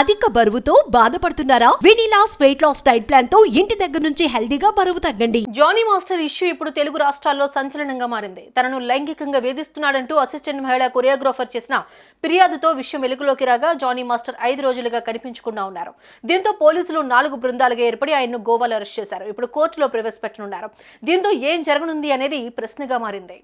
అధిక బరువుతో బాధపడుతున్నారా? వినిలాస్ వెయిట్ లాస్ డైట్ ప్లాన్తో ఇంటి దగ్గర నుంచి హెల్దీగా బరువు తగ్గండి. జానీ మాస్టర్ ఇష్యూ ఇప్పుడు తెలుగు రాష్ట్రాల్లో సంచలనంగా మారింది. తనను లైంగికంగా వేధిస్తున్నాడంటూ అసిస్టెంట్ మహిళా కొరియోగ్రాఫర్ చేసిన ఫిర్యాదుతో విషయం వెలుగులోకి రాగా జానీ మాస్టర్ ఐదు రోజులుగా కనిపించకుండా ఉన్నారు. దీంతో పోలీసులు నాలుగు బృందాలుగా ఏర్పడి ఆయన్ను గోవాలో అరెస్ట్ చేశారు. ఇప్పుడు కోర్టులో ప్రవేశపెట్టనున్నారు. దీంతో ఏం జరగనుంది అనేది ప్రశ్నగా మారింది.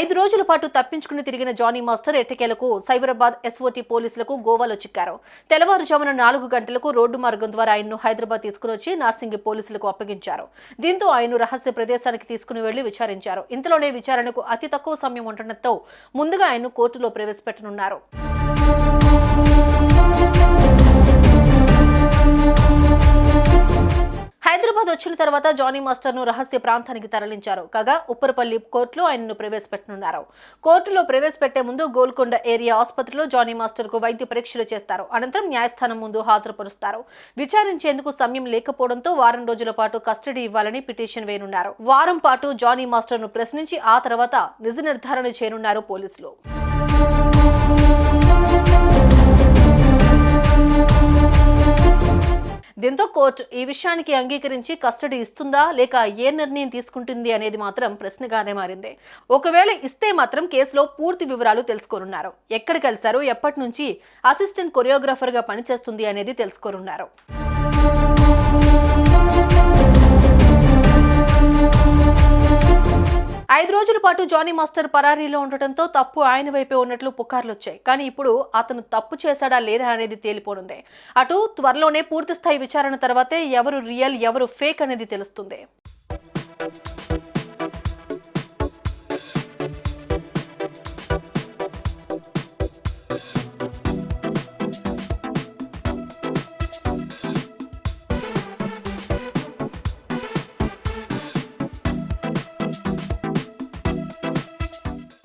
ఐదు రోజుల పాటు తప్పించుకుని తిరిగిన జానీ మాస్టర్ ఎట్టకేలకు సైబరాబాద్ ఎస్ఓటీ పోలీసులకు గోవాలో చిక్కారు. తెల్లవారుజామున నాలుగు గంటలకు రోడ్డు మార్గం ద్వారా ఆయన్ను హైదరాబాద్ తీసుకుని వచ్చి నార్సింగి పోలీసులకు అప్పగించారు. దీంతో ఆయన్ను రహస్య ప్రదేశానికి తీసుకుని వెళ్ళి విచారించారు. ఇంతలోనే విచారణకు అతి తక్కువ సమయం ఉండటంతో ముందుగా ఆయన్ను కోర్టులో ప్రవేశపెట్టనున్నారు. తర్వాత జానీ మాస్టర్ను రహస్య ప్రాంతానికి తరలించారు. కాగా ఉప్పరపల్లి కోర్టులో ఆయనను ప్రవేశపెట్టనున్నారు. కోర్టులో ప్రవేశపెట్టే ముందు గోల్కొండ ఏరియా ఆసుపత్రిలో జానీ మాస్టర్కు వైద్య పరీక్షలు చేస్తారు. అనంతరం న్యాయస్థానం ముందు హాజరుపరుస్తారు. విచారించేందుకు సమయం లేకపోవడంతో వారం రోజుల పాటు కస్టడీ ఇవ్వాలని పిటిషన్ వేయనున్నారు. వారం పాటు జానీ మాస్టర్ను ప్రశ్నించి ఆ తర్వాత నిజ నిర్ధారణ చేయనున్నారు పోలీసులు. దీంతో కోర్టు ఈ విషయానికి అంగీకరించి కస్టడీ ఇస్తుందా లేక ఏ నిర్ణయం తీసుకుంటుంది అనేది మాత్రం ప్రశ్నగానే మారింది. ఒకవేళ ఇస్తే మాత్రం కేసులో పూర్తి వివరాలు తెలుసుకోనున్నారు. ఎక్కడ కలిశారు ఎప్పటి నుంచి అసిస్టెంట్ కొరియోగ్రాఫర్గా పనిచేస్తుంది అనేది తెలుసుకోనున్నారు. ఐదు రోజుల పాటు జానీ మాస్టర్ పరారీలో ఉండటంతో తప్పు ఆయన వైపే ఉన్నట్లు పుకార్లు వచ్చాయి కానీ ఇప్పుడు అతను తప్పు చేశాడా లేదా అనేది తేలిపోనుంది. అటు త్వరలోనే పూర్తి స్థాయి విచారణ తర్వాతే ఎవరు రియల్ ఎవరు ఫేక్ అనేది తెలుస్తుంది.